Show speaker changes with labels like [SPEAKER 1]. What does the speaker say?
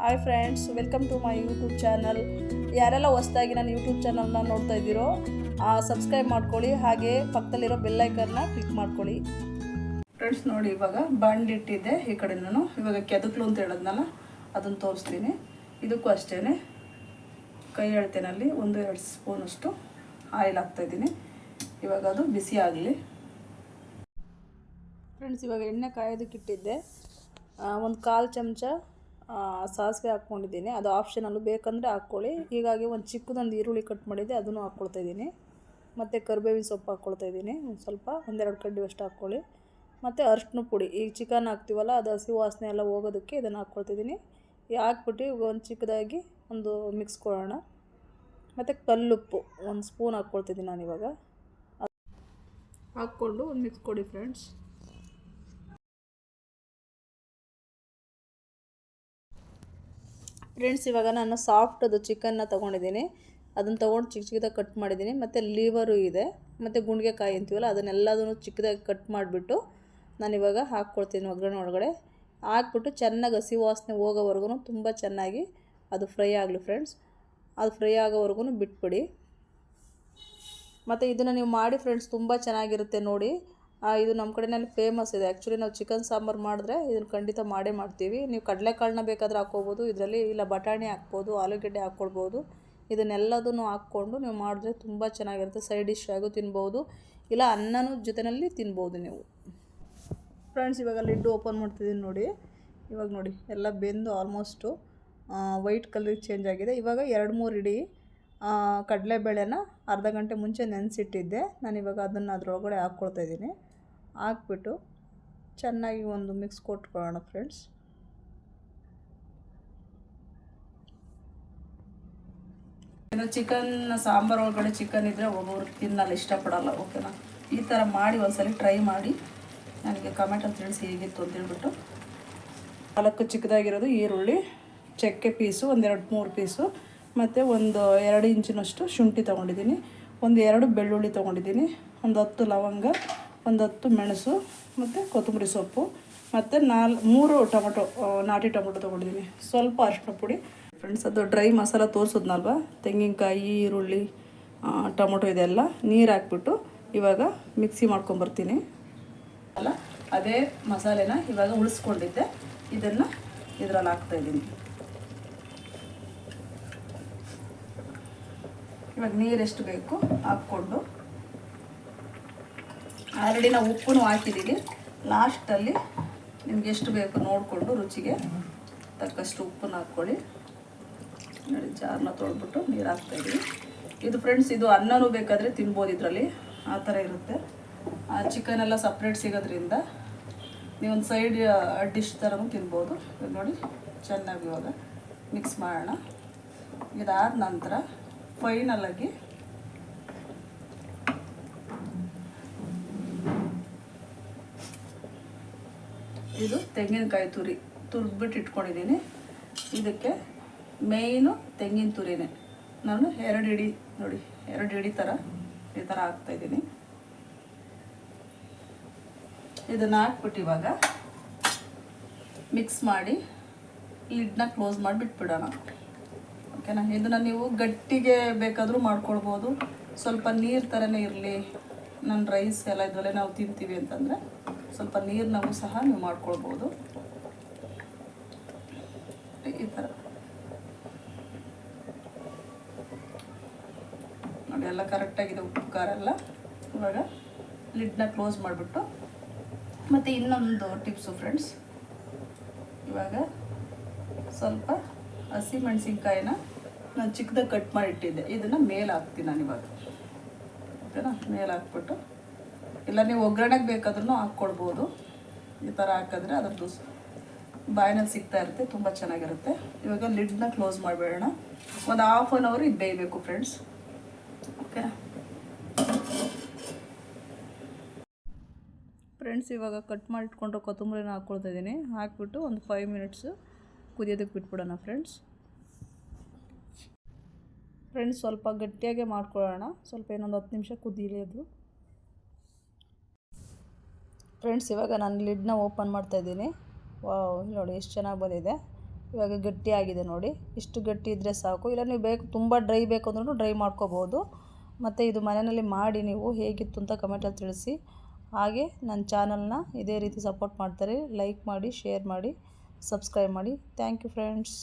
[SPEAKER 1] Hi friends, welcome to my YouTube channel. ಯಾರೆಲ್ಲ ಹೊಸ್ದಾಗಿ ನಾನು ಯೂಟ್ಯೂಬ್ ಚಾನಲ್ನ ನೋಡ್ತಾ ಇದ್ದೀರೋ ಸಬ್ಸ್ಕ್ರೈಬ್ ಮಾಡ್ಕೊಳ್ಳಿ, ಹಾಗೆ ಪಕ್ಕದಲ್ಲಿರೋ ಬೆಲ್ಲೈಕನ್ನ ಕ್ಲಿಕ್ ಮಾಡ್ಕೊಳ್ಳಿ. ಫ್ರೆಂಡ್ಸ್, ನೋಡಿ, ಇವಾಗ ಬಂಡಿಟ್ಟಿದ್ದೆ ಈ ಕಡೆ ನಾನು. ಇವಾಗ ಕೆದಕ್ಲು ಅಂತ ಹೇಳಿದ್ನಲ್ಲ, ಅದನ್ನು ತೋರಿಸ್ತೀನಿ. ಇದಕ್ಕೂ ಅಷ್ಟೇ ಕೈ ಎಳ್ತೇನಲ್ಲಿ ಒಂದು ಎರಡು ಸ್ಪೂನಷ್ಟು ಆಯಿಲ್ ಹಾಕ್ತಾಯಿದ್ದೀನಿ ಇವಾಗ ಅದು ಬಿಸಿ ಆಗಲಿ. ಫ್ರೆಂಡ್ಸ್, ಇವಾಗ ಎಣ್ಣೆ ಕಾಯೋದಕ್ಕಿಟ್ಟಿದ್ದೆ ಒಂದು ಕಾಲು ಚಮಚ ಸಾಸಿವೆ ಹಾಕ್ಕೊಂಡಿದ್ದೀನಿ. ಅದು ಆಪ್ಷನಲ್ಲೂ ಬೇಕಂದರೆ ಹಾಕ್ಕೊಳ್ಳಿ. ಹೀಗಾಗಿ ಒಂದು ಚಿಕ್ಕದೊಂದು ಈರುಳ್ಳಿ ಕಟ್ ಮಾಡಿದ್ದೆ ಅದನ್ನು ಹಾಕ್ಕೊಳ್ತಾ ಇದ್ದೀನಿ. ಮತ್ತು ಕರಿಬೇವಿನ ಸೊಪ್ಪು ಹಾಕ್ಕೊಳ್ತಾ ಇದ್ದೀನಿ. ಒಂದು ಸ್ವಲ್ಪ, ಒಂದೆರಡು ಕಡ್ಡಿ ಅಷ್ಟು ಹಾಕ್ಕೊಳ್ಳಿ. ಮತ್ತು ಅರ್ಶಿನ ಪುಡಿ ಈಗ ಚಿಕನ್ ಹಾಕ್ತೀವಲ್ಲ, ಅದು ಹಸಿ ವಾಸನೆ ಎಲ್ಲ ಹೋಗೋದಕ್ಕೆ ಇದನ್ನು ಹಾಕ್ಕೊಳ್ತಿದ್ದೀನಿ ಹಾಕ್ಬಿಟ್ಟು ಒಂದು ಚಿಕ್ಕದಾಗಿ ಒಂದು ಮಿಕ್ಸ್ ಕೊಡೋಣ. ಮತ್ತು ಕಲ್ಲುಪ್ಪು, ಒಂದು ಸ್ಪೂನ್ ಹಾಕ್ಕೊಳ್ತಿದ್ದೀನಿ ನಾನು ಇವಾಗ ಹಾಕ್ಕೊಂಡು ಒಂದು ಮಿಕ್ಸ್ ಕೊಡಿ ಫ್ರೆಂಡ್ಸ್ ಫ್ರೆಂಡ್ಸ್ ಇವಾಗ ನಾನು ಸಾಫ್ಟ್ ಅದು ಚಿಕನ್ನ ತೊಗೊಂಡಿದ್ದೀನಿ. ಅದನ್ನು ತೊಗೊಂಡು ಚಿಕ್ಕ ಚಿಕ್ಕದಾಗಿ ಕಟ್ ಮಾಡಿದ್ದೀನಿ. ಮತ್ತು ಲೀವರು ಇದೆ. ಮತ್ತು ಗುಂಡಿಗೆಕಾಯಿ ಅಂತೀವಲ್ಲ, ಅದನ್ನೆಲ್ಲದನ್ನು ಚಿಕ್ಕದಾಗಿ ಕಟ್ ಮಾಡಿಬಿಟ್ಟು ನಾನಿವಾಗ ಹಾಕ್ಕೊಳ್ತೀನಿ ಒಗ್ಗರಣೆ ಒಳಗಡೆ. ಹಾಕ್ಬಿಟ್ಟು ಚೆನ್ನಾಗಿ ಹಸಿ ವಾಸನೆ ಹೋಗೋವರೆಗೂ ತುಂಬ ಚೆನ್ನಾಗಿ ಅದು ಫ್ರೈ ಆಗಲಿ ಫ್ರೆಂಡ್ಸ್ ಅದು ಫ್ರೈ ಆಗೋವರೆಗೂ ಬಿಟ್ಬಿಡಿ. ಮತ್ತು ಇದನ್ನು ನೀವು ಮಾಡಿ ಫ್ರೆಂಡ್ಸ್ ತುಂಬ ಚೆನ್ನಾಗಿರುತ್ತೆ ನೋಡಿ. ಇದು ನಮ್ಮ ಕಡೆಯಲ್ಲಿ ಫೇಮಸ್ ಇದೆ. ಆ್ಯಕ್ಚುಲಿ ನಾವು ಚಿಕನ್ ಸಾಂಬಾರು ಮಾಡಿದ್ರೆ ಇದನ್ನು ಖಂಡಿತ ಮಾಡೇ ಮಾಡ್ತೀವಿ. ನೀವು ಕಡಲೆಕಾಳನ್ನ ಬೇಕಾದ್ರೆ ಹಾಕ್ಕೋಬೋದು, ಇದರಲ್ಲಿ ಇಲ್ಲ ಬಟಾಣಿ ಹಾಕ್ಬೋದು, ಆಲೂಗಡ್ಡೆ ಹಾಕ್ಕೊಳ್ಬೋದು. ಇದನ್ನೆಲ್ಲದನ್ನು ಹಾಕ್ಕೊಂಡು ನೀವು ಮಾಡಿದ್ರೆ ತುಂಬ ಚೆನ್ನಾಗಿರುತ್ತೆ. ಸೈಡ್ ಡಿಶ್ ಆಗು ತಿನ್ಬೋದು. ಇಲ್ಲ ಅನ್ನನೂ ಜೊತೆಯಲ್ಲಿ ತಿನ್ಬೋದು ನೀವು. ಫ್ರೆಂಡ್ಸ್ ಇವಾಗ ಲಿಡ್ಡು ಓಪನ್ ಮಾಡ್ತಿದ್ದೀನಿ ನೋಡಿ. ಇವಾಗ ನೋಡಿ, ಎಲ್ಲ ಬೆಂದು ಆಲ್ಮೋಸ್ಟು ವೈಟ್ ಕಲರ್ ಚೇಂಜ್ ಆಗಿದೆ. ಇವಾಗ ಎರಡು ಮೂರು ಇಡೀ ಕಡಲೆಬೇಳೆನ ಅರ್ಧ ಗಂಟೆ ಮುಂಚೆ ನೆನೆಸಿಟ್ಟಿದ್ದೆ. ನಾನು ಇವಾಗ ಅದನ್ನು ಅದರೊಳಗಡೆ ಹಾಕ್ಕೊಳ್ತಾ ಇದ್ದೀನಿ. ಹಾಕ್ಬಿಟ್ಟು ಚೆನ್ನಾಗಿ ಒಂದು ಮಿಕ್ಸ್ ಕೊಟ್ಕೊಳ್ಳೋಣ ಫ್ರೆಂಡ್ಸ್. ಇನ್ನು ಚಿಕನ್, ಸಾಂಬಾರು ಒಳಗಡೆ ಚಿಕನ್ ಇದ್ದರೆ ಒಬ್ಬೊಬ್ರು ತಿನ್ನಲ್ಲ, ಇಷ್ಟಪಡಲ್ಲ, ಓಕೆನಾ? ಈ ಥರ ಮಾಡಿ ಒಂದ್ಸಲಿ ಟ್ರೈ ಮಾಡಿ. ನನಗೆ ಕಮೆಂಟಲ್ಲಿ ತಿಳಿಸಿ ಹೇಗಿತ್ತು ಅಂತೇಳ್ಬಿಟ್ಟು ನಾಲ್ಕು ಚಿಕ್ಕದಾಗಿರೋದು ಈರುಳ್ಳಿ, ಚಕ್ಕೆ ಪೀಸು ಒಂದೆರಡು ಮೂರು ಪೀಸು, ಮತ್ತು ಒಂದು ಎರಡು ಇಂಚಿನಷ್ಟು ಶುಂಠಿ ತೊಗೊಂಡಿದ್ದೀನಿ, ಒಂದು ಎರಡು ಬೆಳ್ಳುಳ್ಳಿ ತೊಗೊಂಡಿದ್ದೀನಿ, ಒಂದು ಹತ್ತು ಲವಂಗ ಒಂದು ಹತ್ತು ಮೆಣಸು ಮತ್ತು ಕೊತ್ತಂಬರಿ ಸೊಪ್ಪು ಮತ್ತು ನಾಲ್, ಮೂರು ಟೊಮೊಟೊ ನಾಟಿ ಟೊಮೊಟೊ ತೊಗೊಂಡಿದ್ದೀನಿ ಸ್ವಲ್ಪ ಅರಿಶಿನ ಪುಡಿ. ಫ್ರೆಂಡ್ಸ್ ಅದು ಡ್ರೈ ಮಸಾಲ ತೋರಿಸಿದ್ನಲ್ವ? ತೆಂಗಿನಕಾಯಿ, ಈರುಳ್ಳಿ ಟೊಮೊಟೊ ಇದೆಲ್ಲ ನೀರು ಹಾಕ್ಬಿಟ್ಟು ಇವಾಗ ಮಿಕ್ಸಿ ಮಾಡ್ಕೊಂಬರ್ತೀನಿ ಅಲ್ಲ, ಅದೇ ಮಸಾಲೆನ ಇವಾಗ ಉಳಿಸ್ಕೊಂಡಿದ್ದೆ. ಇದನ್ನು ಇದರಲ್ಲಿ ಹಾಕ್ತಾಯಿದ್ದೀನಿ ಇವಾಗ ನೀರು ಎಷ್ಟು ಬೇಕು ಹಾಕ್ಕೊಂಡು ಆಲ್ರೆಡಿ ನಾವು ಉಪ್ಪನ್ನು ಹಾಕಿದ್ದೀವಿ. ಲಾಸ್ಟಲ್ಲಿ ನಿಮ್ಗೆ ಎಷ್ಟು ಬೇಕು ನೋಡಿಕೊಂಡು ರುಚಿಗೆ ತಕ್ಕಷ್ಟು ಉಪ್ಪನ್ನು ಹಾಕ್ಕೊಳ್ಳಿ. ನೋಡಿ ಜಾರನ್ನ ತೊಳೆದ್ಬಿಟ್ಟು ನೀರು ಹಾಕ್ತಾಯಿದ್ದೀವಿ ಇದು ಫ್ರೆಂಡ್ಸ್ ಇದು ಅನ್ನನೂ ಬೇಕಾದರೆ ತಿನ್ಬೋದು ಇದರಲ್ಲಿ. ಆ ಥರ ಇರುತ್ತೆ. ಆ ಚಿಕನ್ ಎಲ್ಲ ಸಪ್ರೇಟ್ ಸಿಗೋದ್ರಿಂದ ನೀವೊಂದು ಸೈಡ್ ಡಿಶ್ ಥರನೂ ತಿನ್ಬೋದು. ಇದು ನೋಡಿ, ಚೆನ್ನಾಗಿ ಇವಾಗ ಮಿಕ್ಸ್ ಮಾಡೋಣ. ಇದಾದ ನಂತರ ಫೈನಲಾಗಿ ಇದು ತೆಂಗಿನಕಾಯಿ ತುರಿ ತುರಿದ್ಬಿಟ್ಟು ಇಟ್ಕೊಂಡಿದ್ದೀನಿ. ಇದಕ್ಕೆ ಮೇಯ್ನು ತೆಂಗಿನ ತುರಿನೇ. ನಾನು ಎರಡು ಇಡಿ, ನೋಡಿ, ಎರಡು ಇಡಿ ಥರ ಈ ಥರ ಹಾಕ್ತಾಯಿದ್ದೀನಿ ಇದನ್ನು ಹಾಕ್ಬಿಟ್ಟು ಇವಾಗ ಮಿಕ್ಸ್ ಮಾಡಿ ಲಿಡ್ನ ಕ್ಲೋಸ್ ಮಾಡಿ ಬಿಟ್ಬಿಡೋಣ. ಓಕೆನಾ? ಇದನ್ನು ನೀವು ಗಟ್ಟಿಗೆ ಬೇಕಾದರೂ ಮಾಡ್ಕೊಳ್ಬೋದು. ಸ್ವಲ್ಪ ನೀರು ಥರನೇ ಇರಲಿ. ನನ್ನ ರೈಸ್ ಎಲ್ಲ ಇದರಲ್ಲೇ ನಾವು ತಿಂತೀವಿ ಅಂತಂದರೆ. ಸ್ವಲ್ಪ ನೀರನ್ನೂ ಸಹ ನೀವು ಮಾಡ್ಕೊಳ್ಬೋದು. ಈ ಥರ ನೋಡಿ, ಎಲ್ಲ ಕರೆಕ್ಟಾಗಿದೆ ಉಪ್ಪು, ಖಾರ ಎಲ್ಲ. ಇವಾಗ ಲಿಡ್ನ ಕ್ಲೋಸ್ ಮಾಡಿಬಿಟ್ಟು ಮತ್ತು ಇನ್ನೊಂದು ಟಿಪ್ಸು ಫ್ರೆಂಡ್ಸ್ ಇವಾಗ ಸ್ವಲ್ಪ ಹಸಿ ಮೆಣಸಿನ್ಕಾಯಿನ ನಾನು ಚಿಕ್ಕದಾಗಿ ಕಟ್ ಮಾಡಿಟ್ಟಿದ್ದೆ ಇದನ್ನು ಮೇಲೆ ಹಾಕ್ತೀನಿ ನಾನು ಇವಾಗ. ಓಕೆನಾ ಮೇಲೆ ಹಾಕ್ಬಿಟ್ಟು ಇಲ್ಲ, ನೀವು ಒಗ್ಗರಣೆಗೆ ಬೇಕಾದ್ರೂ ಹಾಕ್ಕೊಳ್ಬೋದು ಈ ಥರ ಹಾಕಿದ್ರೆ ಅದ್ರದ್ದು ಬಾಯಿನಲ್ಲಿ ಸಿಗ್ತಾ ಇರುತ್ತೆ, ತುಂಬ ಚೆನ್ನಾಗಿರುತ್ತೆ. ಇವಾಗ ಲಿಡ್ನ ಕ್ಲೋಸ್ ಮಾಡಿಬಿಡೋಣ. ಒಂದು ಹಾಫ್ ಆನ್ ಅವರ್ ಇದು ಬೇಯಬೇಕು ಫ್ರೆಂಡ್ಸ್ ಓಕೆ ಫ್ರೆಂಡ್ಸ್ ಇವಾಗ ಕಟ್ ಮಾಡಿ ಇಟ್ಕೊಂಡು ಕೊತ್ತಂಬರಿನ ಹಾಕ್ಕೊಳ್ತಾ ಇದ್ದೀನಿ. ಹಾಕ್ಬಿಟ್ಟು ಒಂದು ಫೈವ್ ಮಿನಿಟ್ಸು ಕುದಿಯೋದಕ್ಕೆ ಬಿಟ್ಬಿಡೋಣ ಫ್ರೆಂಡ್ಸ್ ಫ್ರೆಂಡ್ಸ್ ಸ್ವಲ್ಪ ಗಟ್ಟಿಯಾಗೆ ಮಾಡ್ಕೊಳ್ಳೋಣ. ಸ್ವಲ್ಪ ಇನ್ನೊಂದು ಹತ್ತು ನಿಮಿಷ ಕುದಿಯಲಿ ಅದು. ಫ್ರೆಂಡ್ಸ್, ಇವಾಗ ನಾನು ಲಿಡ್ನ ಓಪನ್ ಮಾಡ್ತಾಯಿದ್ದೀನಿ ವಾವ್ ನೋಡಿ ಎಷ್ಟು ಚೆನ್ನಾಗಿ ಬಂದಿದೆ. ಇವಾಗ ಗಟ್ಟಿಯಾಗಿದೆ ನೋಡಿ. ಇಷ್ಟು ಗಟ್ಟಿ ಇದ್ದರೆ ಸಾಕು. ಇಲ್ಲ, ನೀವು ಬೇಕು, ತುಂಬ ಡ್ರೈ ಬೇಕು ಅಂದ್ರೂ ಡ್ರೈ ಮಾಡ್ಕೋಬೋದು. ಮತ್ತು ಇದು ಮನೆಯಲ್ಲಿ ಮಾಡಿ ನೀವು ಹೇಗಿತ್ತು ಅಂತ ಕಮೆಂಟಲ್ಲಿ ತಿಳಿಸಿ. ಹಾಗೆ ನನ್ನ ಚಾನಲ್ನ ಇದೇ ರೀತಿ ಸಪೋರ್ಟ್ ಮಾಡ್ತಾರೆ. ಲೈಕ್ ಮಾಡಿ ಶೇರ್ ಮಾಡಿ ಸಬ್ಸ್ಕ್ರೈಬ್ ಮಾಡಿ. Thank you friends